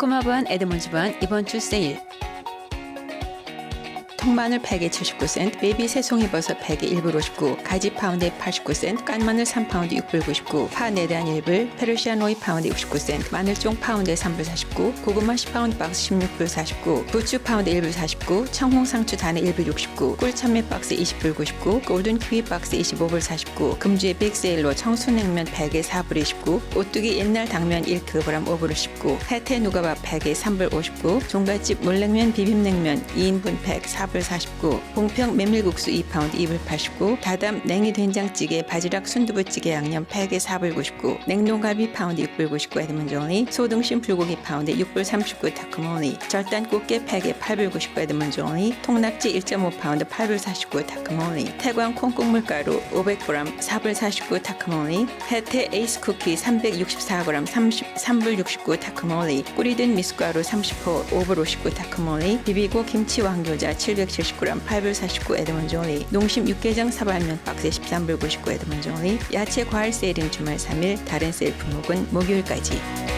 달콤 화분 에드몬즈 반 이번 주 세일. 통마늘 팩에 79센트, 베이비 새송이버섯 팩에 1불 59, 가지 파운드에 89센트, 깐마늘 3파운드 6불 99, 파 네단 1불, 페르시안 오이 파운드 69센트, 마늘종 파운드에 3불 49, 고구마 10파운드 박스 16불 49, 부추 파운드 1불 49, 청홍 상추 단에 1불 69, 꿀참외 박스 20불 99, 골든 키위 박스 25불 49, 금주의 빅세일로 청수냉면 팩에 4불 29, 오뚜기 옛날 당면 1kg 5불 19, 혜태 누가밥 팩에 3불 59, 종갓집 물냉면 비빔냉면 2인분 팩4 불 49, 봉평 메밀국수 2파운드 2불 89, 다담 냉이 된장찌개 바지락 순두부찌개 양념 팩에 4불 99, 냉동갈비 파운드 6불 99 에드먼 종이, 소등심 불고기 파운드 6불 39 타크모니, 절단 꽃게 팩에 8불 99 에드먼 종이, 통낙지 1.5 파운드 8불 49 타크모니, 태광 콩국물가루 500g 4불 49 타크모니, 혜태 에이스 쿠키 364g 33불 69 타크모니, 뿌리든 미숫가루 30호 5불 59 타크모니, 비비고 김치 왕교자 770g 8불 49 에드먼 종이, 농심 육개장 사발면 박스에 13불 99 에드먼 종이, 야채 과일 세일인 주말 3일, 다른 세일 품목은 목요일까지.